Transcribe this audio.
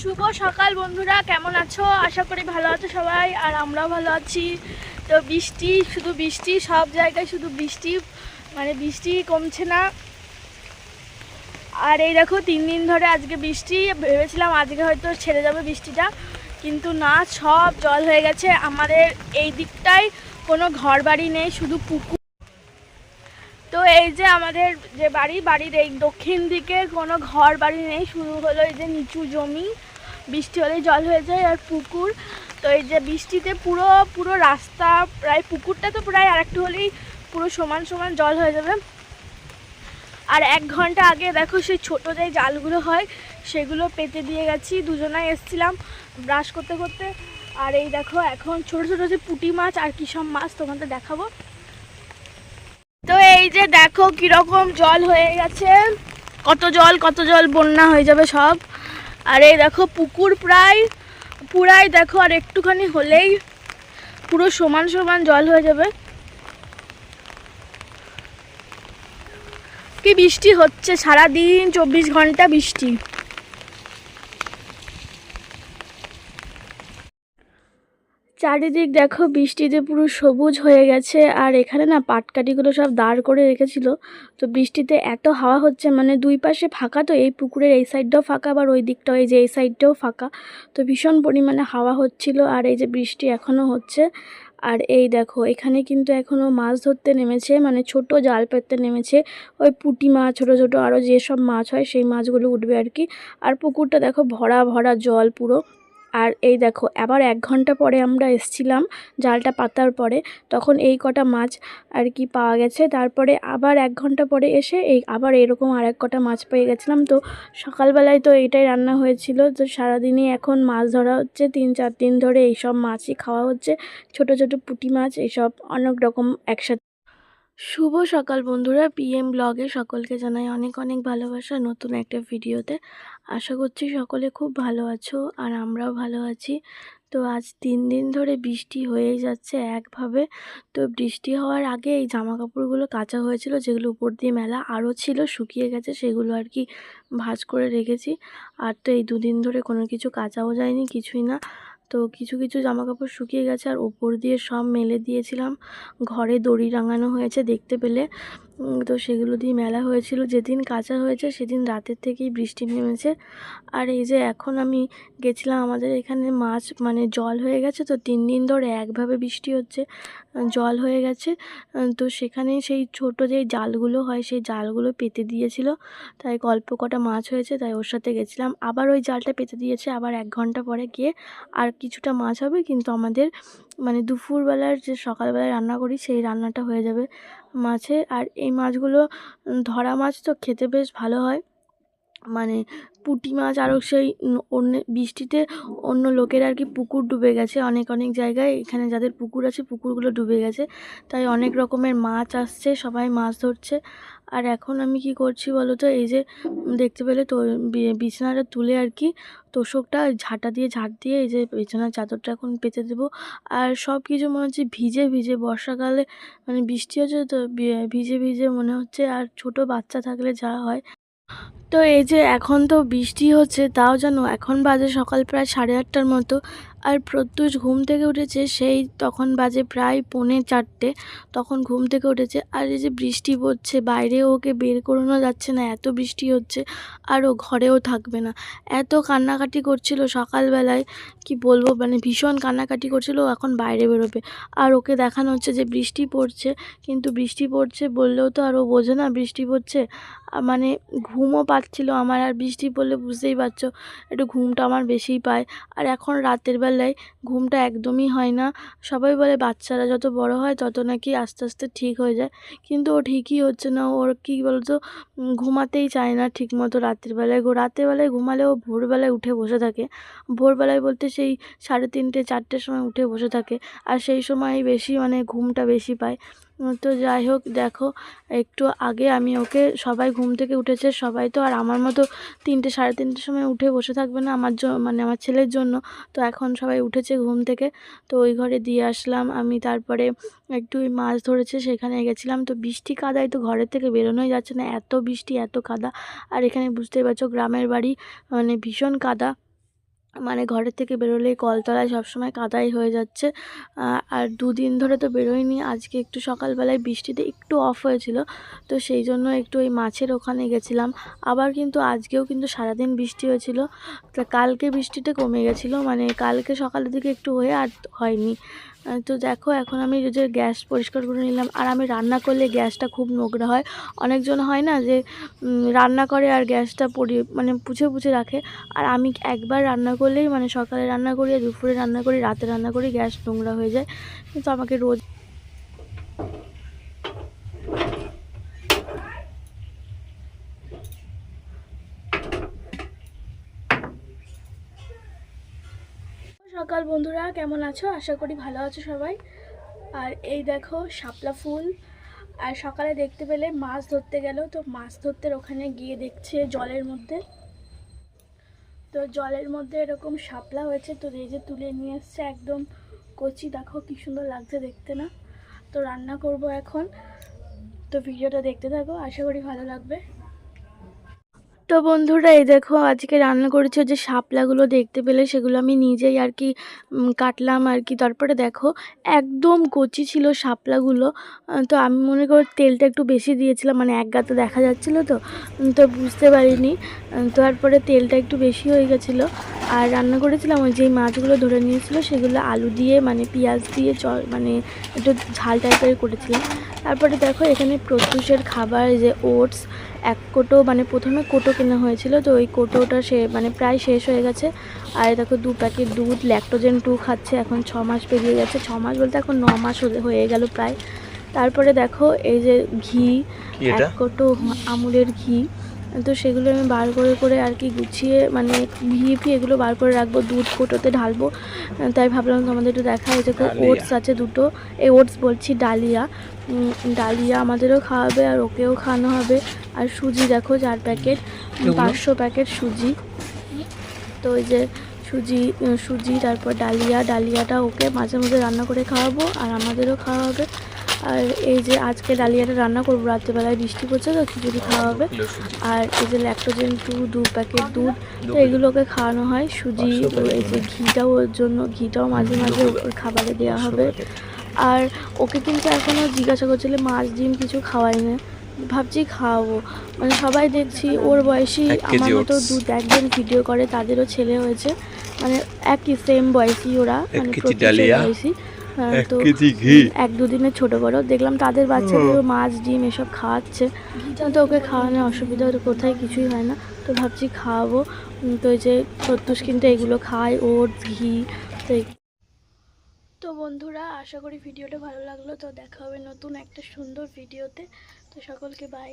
শুভ সকাল বন্ধুরা, কেমন আছো? আশা করি ভালো আছো সবাই, আর আমরাও ভালো আছি। তো বৃষ্টি, শুধু বৃষ্টি, সব জায়গায় শুধু বৃষ্টি মানে বৃষ্টি কমছে না। আর এই দেখো, তিন দিন ধরে আজকে বৃষ্টি, ভেবেছিলাম আজকে হয়তো ছেড়ে যাবে বৃষ্টিটা, কিন্তু না, সব জল হয়ে গেছে। আমাদের এই দিকটায় কোনো ঘর বাড়ি নেই, শুধু পুকুর। তো এই যে আমাদের যে বাড়ি, বাড়ির এই দক্ষিণ দিকে কোনো ঘর বাড়ি নেই, শুরু হলো এই যে নিচু জমি। বৃষ্টি হলেই জল হয়ে যায় আর পুকুর। তো এই যে বৃষ্টিতে পুরো পুরো রাস্তা প্রায়, পুকুরটা তো প্রায় আরেকটু হলেই পুরো সমান সমান জল হয়ে যাবে। আর এক ঘণ্টা আগে দেখো সেই ছোটো যে জালগুলো হয়, সেগুলো পেতে দিয়ে গেছি, দুজনাই এসছিলাম ব্রাশ করতে করতে। আর এই দেখো এখন ছোট ছোট যে পুটি মাছ আর কী সব মাছ তোমাদের দেখাবো। তো এই যে দেখো কীরকম জল হয়ে গেছে। কত জল কত জল বন্যা হয়ে যাবে সব। আর এই দেখো পুকুর প্রায়, পুরাই দেখো, আর একটুখানি হলেই পুরো সমান সমান জল হয়ে যাবে। কি বৃষ্টি হচ্ছে সারা দিন চব্বিশ ঘণ্টা বৃষ্টি। চারিদিক দেখো, বৃষ্টিতে পুরো সবুজ হয়ে গেছে। আর এখানে না পাটকাঠিগুলো সব দাঁড় করে রেখেছিল। তো বৃষ্টিতে এত হাওয়া হচ্ছে মানে দুই পাশে ফাঁকা তো, এই পুকুরের এই সাইডটাও ফাঁকা, আবার ওই দিকটাও, এই যে এই সাইডটাও ফাঁকা। তো ভীষণ পরিমাণে হাওয়া হচ্ছিল, আর এই যে বৃষ্টি এখনও হচ্ছে। আর এই দেখো, এখানে কিন্তু এখনও মাছ ধরতে নেমেছে মানে ছোট জাল পেতে নেমেছে। ওই পুঁটি মাছ, ছোটো ছোটো আরও যেসব মাছ হয়, সেই মাছগুলো উঠবে আর কি। আর পুকুরটা দেখো ভরা ভরা জল পুরো। আর এই দেখো, আবার এক ঘণ্টা পরে আমরা এসছিলাম জালটা পাতার পরে। তখন এই কটা মাছ আর কি পাওয়া গেছে। তারপরে আবার এক ঘণ্টা পরে এসে এই আবার এরকম আর এক কটা মাছ পেয়ে গেছিলাম। তো সকালবেলায় তো এইটাই রান্না হয়েছিল। তো সারাদিনই এখন মাছ ধরা হচ্ছে। তিন চার দিন ধরে এইসব মাছই খাওয়া হচ্ছে। ছোট ছোট পুঁটি মাছ, এইসব অনেক রকম একসাথে শুভ সকাল বন্ধুরা। পিএম ব্লগে সকলকে জানাই অনেক অনেক ভালোবাসা নতুন একটা ভিডিওতে। আশা করছি সকলে খুব ভালো আছো আর আমরাও ভালো আছি। তো আজ তিন দিন ধরে বৃষ্টি হয়েই যাচ্ছে একভাবে। তো বৃষ্টি হওয়ার আগে এই জামা কাপড়গুলো কাঁচা হয়েছিল, যেগুলো উপর দিয়ে মেলা আরও ছিল, শুকিয়ে গেছে, সেগুলো আর কি ভাঁজ করে রেখেছি। আর তো এই দুদিন ধরে কোনো কিছু কাচাও যায়নি, কিছুই না। তো কিছু কিছু জামা কাপড় শুকিয়ে গেছে আর ওপর দিয়ে সব মেলে দিয়েছিলাম। ঘরে দড়ি রাঙানো হয়েছে দেখতে পেলে। তো সেগুলো দিয়ে মেলা হয়েছিল। যেদিন কাঁচা হয়েছে সেদিন রাতের থেকেই বৃষ্টি নেমেছে। আর এই যে এখন আমি গেছিলাম, আমাদের এখানে মাছ মানে জল হয়ে গেছে তো তিন দিন ধরে একভাবে বৃষ্টি হচ্ছে জল হয়ে গেছে। তো সেখানে সেই ছোট যেই জালগুলো হয় সেই জালগুলো পেতে দিয়েছিল। তাই অল্প কটা মাছ হয়েছে তাই ওর সাথে গেছিলাম। আবার ওই জালটা পেতে দিয়েছে আবার এক ঘণ্টা পরে গিয়ে আর কিছুটা মাছ হবে। কিন্তু আমাদের মানে দুপুরবেলার যে সকালবেলায় রান্না করি, সেই রান্নাটা হয়ে যাবে মাছে আর এই মাছগুলো ধরা মাছ তো খেতে বেশ ভালো হয়। মানে পুঁটি মাছ আরও সেই অন্য বৃষ্টিতে অন্য লোকের আর কি পুকুর ডুবে গেছে অনেক অনেক জায়গায়। এখানে যাদের পুকুর আছে পুকুরগুলো ডুবে গেছে। তাই অনেক রকমের মাছ আসছে, সবাই মাছ ধরছে। আর এখন আমি কি করছি বলো তো এই যে দেখতে পেলে তো বিছানাটা তুলে আর কি তোষকটা ঝাঁটা দিয়ে ঝাঁট দিয়ে এই যে বিছানার চাদরটা এখন পেতে দেবো। আর সব কিছু মনে হচ্ছে ভিজে ভিজে বর্ষাকালে মানে বৃষ্টি হচ্ছে তো ভিজে ভিজে মনে হচ্ছে। আর ছোট বাচ্চা থাকলে যা হয় তো এই যে এখন তো বৃষ্টি হচ্ছে, তাও যেন এখন বাজে সকাল প্রায় সাড়ে আটটার মতো। আর প্রত্যুষ ঘুম থেকে উঠেছে, সেই তখন বাজে প্রায় পৌনে চারটে, তখন ঘুম থেকে উঠেছে। আর এই যে বৃষ্টি পড়ছে, বাইরেও ওকে বের করানো যাচ্ছে না, এত বৃষ্টি হচ্ছে আর ও ঘরেও থাকবে না। এত কান্নাকাটি করছিল সকালবেলায়, কি বলব মানে ভীষণ কান্নাকাটি করছিল এখন বাইরে বেরোবে। আর ওকে দেখানো হচ্ছে যে বৃষ্টি পড়ছে, কিন্তু বৃষ্টি পড়ছে বললেও তো আর ও বোঝে না বৃষ্টি পড়ছে। মানে ঘুমও পাচ্ছিল আমার, আর বৃষ্টি পড়লে বুঝতেই পারছ, একটু ঘুমটা আমার বেশিই পায়। আর এখন রাতের বেলায় ঘুমটা একদমই হয় না। সবাই বলে, বাচ্চারা যত বড় হয়, তত নাকি আস্তে আস্তে ঠিক হয়ে যায়। কিন্তু ও ঠিকই হচ্ছে না। ওর কী বলতো ঘুমাতেই চায় না ঠিক মতো রাতের বেলায়। গো, রাতের বেলায় ঘুমালেও ভোরবেলায় উঠে বসে থাকে। ভোরবেলায় বলতে সেই সাড়ে তিনটে, চারটের সময় উঠে বসে থাকে। আর সেই সময় বেশি মানে ঘুমটা বেশি পায়। তো যাই হোক, দেখো, একটু আগে আমি ওকে, সবাই ঘুম থেকে উঠেছে, সবাই তো আর আমার মতো তিনটে, সাড়ে তিনটের সময় উঠে বসে থাকবে না আমার মানে আমার ছেলের জন্য। তো এখন সবাই উঠেছে ঘুম থেকে। তো ওই ঘরে দিয়ে আসলাম, আমি তারপরে একটু মাছ ধরেছে, সেখানে গেছিলাম। তো বৃষ্টি কাদায় তো ঘরের থেকে বেরোনোই যাচ্ছে না, এত বৃষ্টি, এত কাদা। আর এখানে বুঝতেই পারছ, গ্রামের বাড়ি মানে ভীষণ কাদা। মানে ঘরের থেকে বেরোলেই কলতলায় সবসময় কাদাই হয়ে যাচ্ছে। আর দুদিন ধরে তো বেরোয়নি। আজকে একটু সকালবেলায় বৃষ্টিতে একটু অফ হয়েছিল, তো সেই জন্য একটু ওই মাছের ওখানে গেছিলাম। আবার কিন্তু আজকেও কিন্তু সারাদিন বৃষ্টি হয়েছিল। কালকে বৃষ্টিটা কমে গেছিল মানে কালকে সকালের দিকে একটু হয়ে আর হয়নি। তো দেখো, এখন আমি যে গ্যাস পরিষ্কার করে নিলাম, আর আমি রান্না করলে গ্যাসটা খুব নোংরা হয়। অনেকজন হয় না যে রান্না করে আর গ্যাসটা পরি মানে পুছে পুছে রাখে। আর আমি একবার রান্না করলেই মানে সকালে রান্না করি দুপুরে রান্না করি, রাতে রান্না করি, গ্যাস নোংরা হয়ে যায়। কিন্তু আমাকে রোজ সকাল বন্ধুরা, কেমন আছো? আশা করি ভালো আছো সবাই। আর এই দেখো, শাপলা ফুল। আর সকালে দেখতে পেলে মাছ ধরতে গেল, তো মাছ ধরতে ওখানে গিয়ে দেখছে জলের মধ্যে। তো জলের মধ্যে এরকম শাপলা হয়েছে, তো এই যে তুলে নিয়ে এসছে একদম কচি। দেখো কি সুন্দর লাগছে দেখতে না? তো রান্না করব এখন। তো ভিডিওটা দেখতে থাকো, আশা করি ভালো লাগবে। তো বন্ধুরা, এই দেখো আজকে রান্না করেছি যে শাপলাগুলো দেখতে পেলে, সেগুলো আমি নিজেই আর কি কাটলাম আর কি। তারপরে দেখো একদম কচি ছিল শাপলাগুলো তো আমি মনে করি তেলটা একটু বেশি দিয়েছিলাম মানে এক গাতে দেখা যাচ্ছিল তো তো বুঝতে পারিনি। তারপরে তেলটা একটু বেশি হয়ে গেছিল। আর রান্না করেছিলাম ওই যেই মাছগুলো ধরে নিয়েছিল, সেগুলো আলু দিয়ে মানে পেঁয়াজ দিয়ে চ মানে একটু ঝাল টাইপের করেছিলাম। তারপরে দেখো এখানে প্রত্যুষের খাবার যে ওটস এক কোটো মানে প্রথমে কোটো কেনা হয়েছিল তো ওই কোটোটা সে মানে প্রায় শেষ হয়ে গেছে। আর দেখো দু প্যাকেট দুধ ল্যাক্টোজেন টু খাচ্ছে এখন ছ মাস পেরিয়ে গেছে। ছ মাস বলতে এখন ন মাস হয়ে- গেল প্রায়। তারপরে দেখো এই যে ঘি এক কোটো আমুলের ঘি। তো সেগুলো আমি বার করে করে আর কি গুছিয়ে মানে ঘি ফি এগুলো বার করে রাখব দুধ কোটোতে ঢালবো। তাই ভাবলাম তোমাদের একটু দেখা হয়েছে। ওটস আছে দুটো। এই ওটস বলছি ডালিয়া। ডালিয়া আমাদেরও খাওয়াবে আর ওকেও খাওয়ানো হবে। আর সুজি দেখো চার প্যাকেট। পাঁচশো প্যাকেট সুজি। তো ওই যে সুজি সুজি তারপর ডালিয়া। ডালিয়াটা ওকে মাঝে মাঝে রান্না করে খাওয়াবো আর আমাদেরও খাওয়া হবে। আর এই যে আজকে ডালিয়াটা রান্না করব রাত্রেবেলায় বৃষ্টি পড়ছে তো খিচুড়ি খাওয়া হবে। আর এই যে ল্যাক্টোজেন টু দু প্যাকেট দুধ তো এগুলোকে খাওয়ানো হয়। সুজি এই যে ঘিটাও ওর জন্য ঘিটাও মাঝে মাঝে খাবারে দেওয়া হবে। আর ওকে কিন্তু এখনও জিজ্ঞাসা করছিল মাছ ডিম কিছু খাওয়াই না ভাবছি খাওয়াবো। মানে সবাই দেখছি ওর বয়সী আমার মতো। দু একজন ভিডিও করে তাদেরও ছেলে হয়েছে। মানে একই সেম বয়সী ওরা মানে বয়সী। তো এক দুদিনের ছোট বড় দেখলাম তাদের বাচ্চাদেরও মাছ ডিম এসব খাওয়াচ্ছে। তো ওকে খাওয়ানোর অসুবিধা তো কোথায় কিছুই হয় না। তো ভাবছি খাওয়াবো। তো এই যে প্রত্যুষ কিন্তু এগুলো খায় ওটস ঘি তো তো বন্ধুরা আশা করি ভিডিওটা ভালো লাগল। তো দেখা হবে নতুন একটা সুন্দর ভিডিওতে। তো সকলকে বাই